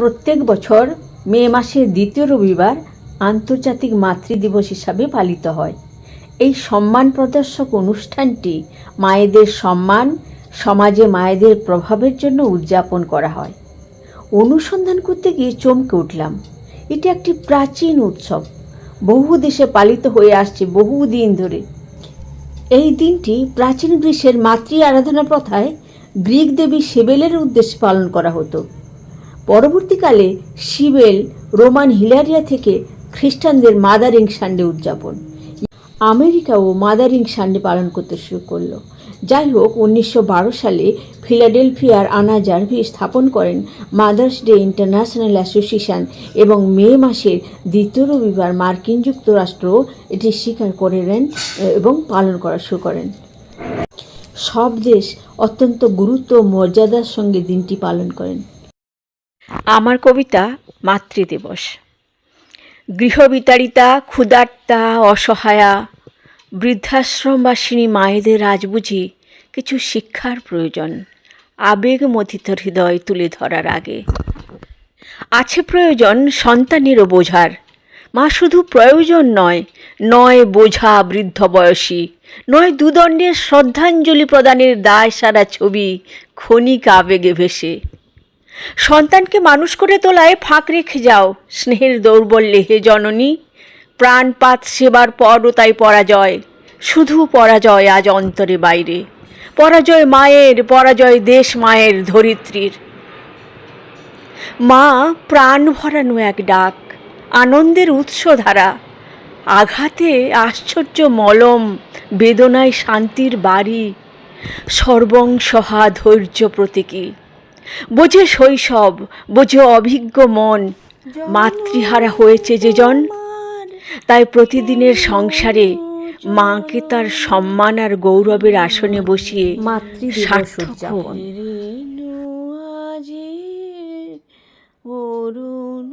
প্রত্যেক বছর মে মাসের দ্বিতীয় রবিবার আন্তর্জাতিক মাতৃদিবস হিসাবে পালিত হয়। এই সম্মান প্রদর্শক অনুষ্ঠানটি মায়েদের সম্মান, সমাজে মায়েদের প্রভাবের জন্য উদযাপন করা হয়। অনুসন্ধান করতে গিয়ে চমকে উঠলাম। এটি একটি প্রাচীন উৎসব। বহু দেশে পালিত হয়ে আসছে বহু দিন ধরে। এই দিনটি প্রাচীন গ্রীসের মাতৃ আরাধনা প্রথায় গ্রিক দেবী সেবেলের উদ্দেশ্যে পালন করা হতো। পরবর্তীকালে শিবেল রোমান হিলারিয়া থেকে খ্রিস্টানদের মাদারিং সানডে উদযাপন। আমেরিকাও মাদারিং সানডে পালন করতে শুরু করল। যাই হোক উনিশশো বারো সালে ফিলাডেলফিয়ার আনা জার্ভি স্থাপন করেন মাদার্স ডে ইন্টারন্যাশনাল অ্যাসোসিয়েশন এবং মে মাসের দ্বিতীয় রবিবার মার্কিন যুক্তরাষ্ট্র এটি স্বীকার করে নেন এবং পালন করা শুরু করেন। সব দেশ অত্যন্ত গুরুত্ব মর্যাদার সঙ্গে দিনটি পালন করেন। আমার কবিতা মাতৃদিবস। গৃহবিতাড়িতা, ক্ষুধার্তা, অসহায়া, বৃদ্ধাশ্রমবাসিনী মায়েদের আজ বুঝি কিছু শিক্ষার প্রয়োজন, আবেগ মথিত হৃদয় তুলে ধরার আগে। আছে প্রয়োজন সন্তানেরও বোঝার, মা শুধু প্রয়োজন নয় নয় বোঝা বৃদ্ধ বয়সী, নয় দুদণ্ডের শ্রদ্ধাঞ্জলি প্রদানের দায় সারা ছবি ক্ষণিক আবেগে ভেসে। সন্তানকে মানুষ করে তোলায় ফাঁক রেখে যাও। স্নেহের দৌর্বল্যে হে জননী, প্রাণপাত সেবার পরও তাই পরাজয়। শুধু পরাজয় আজ অন্তরে বাইরে। পরাজয় মায়ের, পরাজয় দেশ মায়ের ধরিত্রীর। মা প্রাণ ভরানো এক ডাক, আনন্দের উৎসধারা আঘাতে আশ্চর্য মলম, বেদনায় শান্তির বাড়ি। সর্বংসহা ধৈর্য প্রতীকী। বোঝে শৈশব বোঝে অভিজ্ঞ মন। মাতৃহারা হয়েছে যে জন তাই প্রতিদিনের সংসারে মাকে তার সম্মান আর গৌরবের আসনে বসিয়ে মাতৃ সার্থক অরুণ